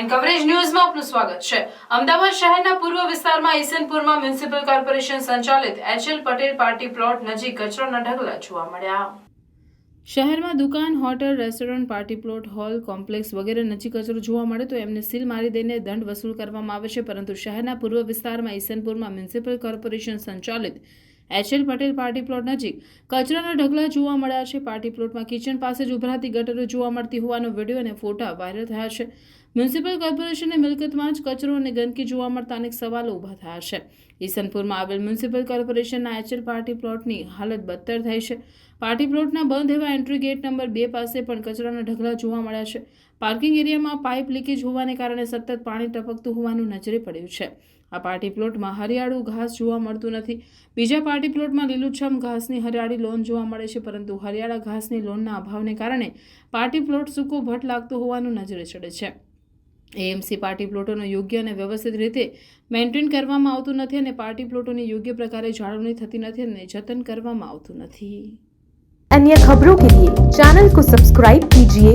And coverage ન્યૂઝમાં આપનું સ્વાગત છે. અમદાવાદ શહેરના પૂર્વ વિસ્તારમાં ઈસનપુરમાં મ્યુનિસિપલ કોર્પોરેશન સંચાલિત એચએલ પટેલ પાર્ટી પ્લોટ નજીક કચરાના ઢગલા જોવા મળ્યા. શહેરમાં દુકાન, hotel, restaurant, party plot, hall, complex વગેરે નજીક કચરો જોવા મળે તો એમને સીલ મારી દઈને દંડ વસૂલ કરવામાં આવે છે. પરંતુ શહેરના પૂર્વ વિસ્તારમાં ઈસનપુરમાં મ્યુનિસિપલ કોર્પોરેશન સંચાલિત H L Patel party plot નજીક કચરાના ઢગલા જોવા મળ્યા છે. પાર્ટી પ્લોટમાં કિચન પાસે જ ઉભરાતી ગટરો જોવા મળતી હોવાનો વીડિયો અને ફોટા વાયરલ થયા છે. મ્યુનિસિપલ કોર્પોરેશનની મિલકતમાં જ કચરો અને ગંદકી જોવા મળતા અનેક સવાલો ઊભા થયા છે. ઈસનપુરમાં આવેલ મ્યુનિસિપલ કોર્પોરેશનના એચએલ પાર્ટી પ્લોટની હાલત બદતર થઈ છે. પાર્ટી પ્લોટના બંધ એવા એન્ટ્રી ગેટ નંબર બે પાસે પણ કચરાના ઢગલા જોવા મળ્યા છે. પાર્કિંગ એરિયામાં પાઇપ લીકેજ હોવાને કારણે સતત પાણી ટપકતું હોવાનું નજરે પડ્યું છે. આ પાર્ટી પ્લોટમાં હરિયાળું ઘાસ જોવા મળતું નથી. બીજા પાર્ટી પ્લોટમાં લીલુંછમ ઘાસની હરિયાળી લોન જોવા મળે છે, પરંતુ હરિયાળા ઘાસની લોનના અભાવને કારણે પાર્ટી પ્લોટ સૂકો ભટ્ટ લાગતો હોવાનું નજરે ચડે છે. એએમસી પાર્ટી પ્લોટોનો યોગ્ય અને વ્યવસ્થિત રીતે મેન્ટેન કરવામાં આવતું નથી અને પાર્ટી પ્લોટોની યોગ્ય પ્રકારે જાળવણી થતી નથી અને જતન કરવામાં આવતું નથી. અન્ય ખબરો કે લીએ ચેનલ કો સબસ્ક્રાઇબ કીજીએ.